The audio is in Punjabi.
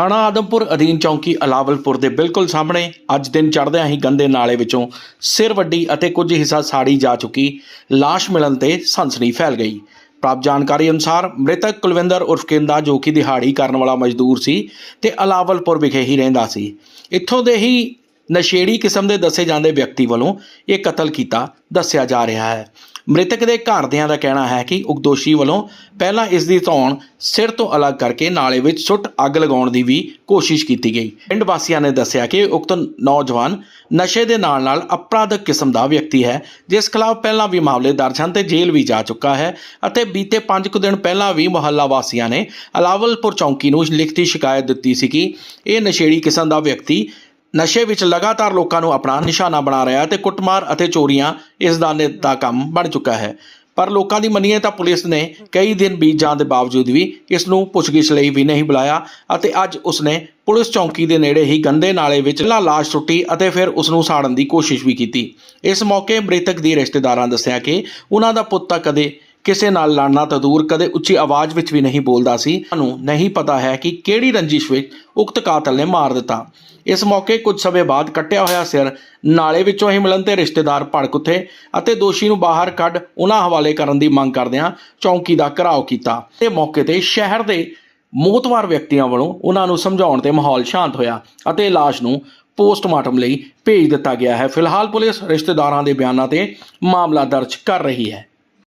ਥਾਣਾ ਆਦਮਪੁਰ ਅਧੀਨ ਚੌਂਕੀ ਅਲਾਵਲਪੁਰ ਦੇ ਬਿਲਕੁਲ ਸਾਹਮਣੇ ਅੱਜ ਦਿਨ ਚੜ੍ਹਦਿਆਂ ਹੀ ਗੰਦੇ ਨਾਲੇ ਵਿੱਚੋਂ ਸਿਰ ਵੱਡੀ ਅਤੇ ਕੁਝ ਹਿੱਸਾ ਸਾੜੀ ਜਾ ਚੁੱਕੀ ਲਾਸ਼ ਮਿਲਣ ਤੇ ਸਨਸਨੀ ਫੈਲ ਗਈ। ਪ੍ਰਾਪਤ ਜਾਣਕਾਰੀ ਅਨੁਸਾਰ ਮ੍ਰਿਤਕ ਕੁਲਵਿੰਦਰ ਉਰਫ ਕਿੰਦਾ ਜੋ ਕਿ ਦਿਹਾੜੀ ਕਰਨ ਵਾਲਾ ਮਜ਼ਦੂਰ ਸੀ ਤੇ ਅਲਾਵਲਪੁਰ ਵਿਖੇ ਹੀ ਰਹਿੰਦਾ ਸੀ। ਇੱਥੋਂ ਦੇ ਹੀ ਨਸ਼ੇੜੀ ਕਿਸਮ ਦੇ ਦੱਸੇ ਜਾਂਦੇ ਵਿਅਕਤੀ ਵੱਲੋਂ ਇਹ ਕਤਲ ਕੀਤਾ, ਦੱਸਿਆ ਜਾ ਰਿਹਾ ਹੈ। ਮ੍ਰਿਤਕ ਦੇ ਘਰਦਿਆਂ ਦਾ ਕਹਿਣਾ ਹੈ ਕਿ ਉਕਤ ਦੋਸ਼ੀ ਵੱਲੋਂ ਪਹਿਲਾਂ ਇਸ ਦੀ ਧੌਣ ਸਿਰ ਤੋਂ ਅਲੱਗ ਕਰਕੇ ਨਾਲੇ ਵਿੱਚ ਸੁੱਟ ਅੱਗ ਲਗਾਉਣ ਦੀ ਵੀ ਕੋਸ਼ਿਸ਼ ਕੀਤੀ ਗਈ। ਪਿੰਡ ਵਾਸੀਆਂ ਨੇ ਦੱਸਿਆ ਕਿ ਉਕਤ ਨੌਜਵਾਨ ਨਸ਼ੇ ਦੇ ਨਾਲ-ਨਾਲ ਅਪਰਾਧਕ ਕਿਸਮ ਦਾ ਵਿਅਕਤੀ ਹੈ, ਜਿਸ ਖਿਲਾਫ ਪਹਿਲਾਂ ਵੀ ਮਾਮਲੇ ਦਰਜ ਹਨ ਤੇ ਜੇਲ੍ਹ ਵੀ ਜਾ ਚੁੱਕਾ ਹੈ ਅਤੇ ਬੀਤੇ 5 ਕੁ ਦਿਨ ਪਹਿਲਾਂ ਵੀ ਮੁਹੱਲਾ ਵਾਸੀਆਂ ਨੇ ਅਲਾਵਲਪੁਰ ਚੌਂਕੀ ਨੂੰ ਲਿਖਤੀ ਸ਼ਿਕਾਇਤ ਦਿੱਤੀ ਸੀ ਕਿ ਇਹ ਨਸ਼ੇੜੀ ਕਿਸਮ ਦਾ ਵਿਅਕਤੀ ਨਸ਼ੇ ਵਿੱਚ ਲਗਾਤਾਰ ਲੋਕਾਂ ਨੂੰ ਆਪਣਾ ਨਿਸ਼ਾਨਾ ਬਣਾ ਰਿਹਾ ਹੈ ਤੇ ਕੁੱਟਮਾਰ ਅਤੇ ਚੋਰੀਆਂ ਇਸ ਦਾ ਨਿੱਤਾ ਕੰਮ ਬਣ ਚੁੱਕਾ ਹੈ। ਪਰ ਲੋਕਾਂ ਦੀ ਮੰਨੀਏ ਤਾਂ ਪੁਲਿਸ ਨੇ ਕਈ ਦਿਨ ਬੀਤ ਜਾਣ ਦੇ ਬਾਵਜੂਦ ਵੀ ਇਸ ਨੂੰ ਪੁੱਛਗਿੱਛ ਲਈ ਵੀ ਨਹੀਂ ਬੁਲਾਇਆ ਅਤੇ ਅੱਜ ਉਸਨੇ ਪੁਲਿਸ ਚੌਂਕੀ ਦੇ ਨੇੜੇ ਹੀ ਗੰਦੇ ਨਾਲੇ ਵਿੱਚ ਲਾ ਲਾਸ਼ ਸੁੱਟੀ ਅਤੇ ਫਿਰ ਉਸ ਨੂੰ ਸਾੜਨ ਦੀ ਕੋਸ਼ਿਸ਼ ਵੀ ਕੀਤੀ। ਇਸ ਮੌਕੇ ਮ੍ਰਿਤਕ ਦੀ ਰਿਸ਼ਤੇਦਾਰਾਂ ਦੱਸਿਆ ਕਿ ਉਹਨਾਂ ਦਾ ਪੁੱਤ ਤਾਂ ਕਦੇ ਕਿਸੇ ਨਾਲ ਲੜਨਾ ਤਾਂ ਦੂਰ, ਕਦੇ ਉੱਚੀ ਆਵਾਜ਼ ਵਿੱਚ ਵੀ ਨਹੀਂ ਬੋਲਦਾ ਸੀ। ਨੂੰ ਨਹੀਂ ਪਤਾ ਹੈ ਕਿ ਕਿਹੜੀ ਰੰਜਿਸ਼ ਵਿੱਚ ਉਕਤ ਕਾਤਲ ਨੇ ਮਾਰ ਦਿੱਤਾ। ਇਸ ਮੌਕੇ ਕੁਝ ਸਮੇਂ ਬਾਅਦ ਕੱਟਿਆ ਹੋਇਆ ਸਿਰ ਨਾਲੇ ਵਿੱਚੋਂ ਹੀ ਮਿਲਣ ਤੇ ਰਿਸ਼ਤੇਦਾਰ ਭੜਕ ਉੱਠੇ ਅਤੇ ਦੋਸ਼ੀ ਨੂੰ ਬਾਹਰ ਕੱਢ ਉਹਨਾਂ ਹਵਾਲੇ ਕਰਨ ਦੀ ਮੰਗ ਕਰਦਿਆਂ ਚੌਂਕੀ ਦਾ ਘਰਾਓ ਕੀਤਾ। ਤੇ ਮੌਕੇ ਤੇ ਸ਼ਹਿਰ ਦੇ ਮੋਤਵਾਰ ਵਿਅਕਤੀਆਂ ਵੱਲੋਂ ਉਹਨਾਂ ਨੂੰ ਸਮਝਾਉਣ ਤੇ ਮਾਹੌਲ ਸ਼ਾਂਤ ਹੋਇਆ ਅਤੇ ਲਾਸ਼ ਨੂੰ ਪੋਸਟਮਾਰਟਮ ਲਈ ਭੇਜ ਦਿੱਤਾ ਗਿਆ ਹੈ। ਫਿਲਹਾਲ ਪੁਲਿਸ ਰਿਸ਼ਤੇਦਾਰਾਂ ਦੇ ਬਿਆਨਾਂ ਤੇ ਮਾਮਲਾ ਦਰਜ ਕਰ ਰਹੀ ਹੈ।